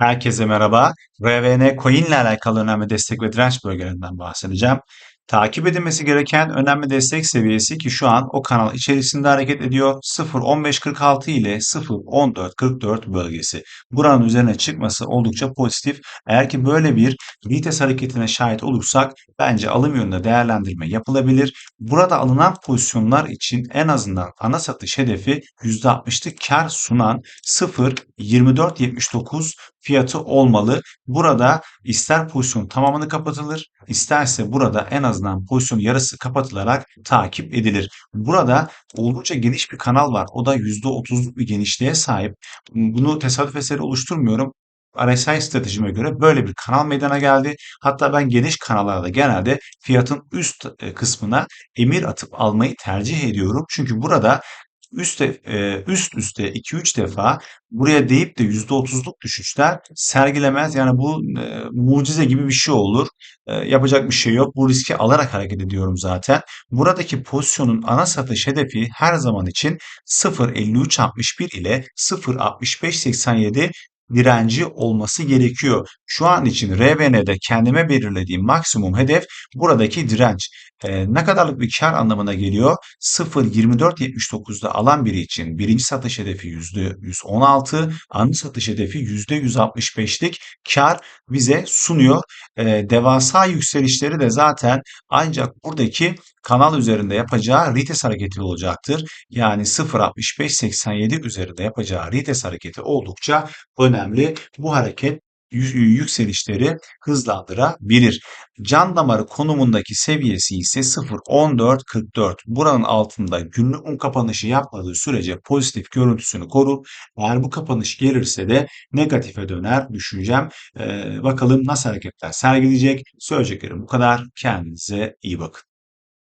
Herkese merhaba. RVN Coin ile alakalı önemli destek ve direnç bölgelerinden bahsedeceğim. Takip edilmesi gereken önemli destek seviyesi ki şu an o kanal içerisinde hareket ediyor. 0.1546 ile 0.1444 bölgesi. Buranın üzerine çıkması oldukça pozitif. Eğer ki böyle bir vites hareketine şahit olursak bence alım yönünde değerlendirme yapılabilir. Burada alınan pozisyonlar için en azından ana satış hedefi %60'lık kar sunan 0.2479 fiyatı olmalı. Burada ister pozisyon tamamını kapatılır, isterse burada en azından pozisyon yarısı kapatılarak takip edilir. Burada oldukça geniş bir kanal var. O da %30'luk bir genişliğe sahip. Bunu tesadüf eseri oluşturmuyorum. RSI stratejime göre böyle bir kanal meydana geldi. Hatta ben geniş kanallarda genelde fiyatın üst e, kısmına emir atıp almayı tercih ediyorum. Çünkü burada üst, e, üst üste 2-3 defa buraya deyip de %30'luk düşüşler sergilemez. Yani bu e, mucize gibi bir şey olur. E, yapacak bir şey yok. Bu riski alarak hareket ediyorum zaten. Buradaki pozisyonun ana satış hedefi her zaman için 0.5361 ile 0.6587 direnci olması gerekiyor. Şu an için RVN'de kendime belirlediğim maksimum hedef buradaki direnç. E, ne kadarlık bir kar anlamına geliyor? 0.2479'da alan biri için birinci satış hedefi %116, ana satış hedefi %165'lik kar bize sunuyor. E, devasa yükselişleri de zaten ancak buradaki kanal üzerinde yapacağı retest hareketi olacaktır. Yani 0.6587 üzerinde yapacağı retest hareketi oldukça önemli. Bu hareket yükselişleri hızlandırabilir. Can damarı konumundaki seviyesi ise 0.1444. Buranın altında günlük un kapanışı yapmadığı sürece pozitif görüntüsünü korur. Eğer bu kapanış gelirse de negatife döner düşüneceğim. Ee, bakalım nasıl hareketler sergileyecek. Söyleyeceklerim bu kadar. Kendinize iyi bakın.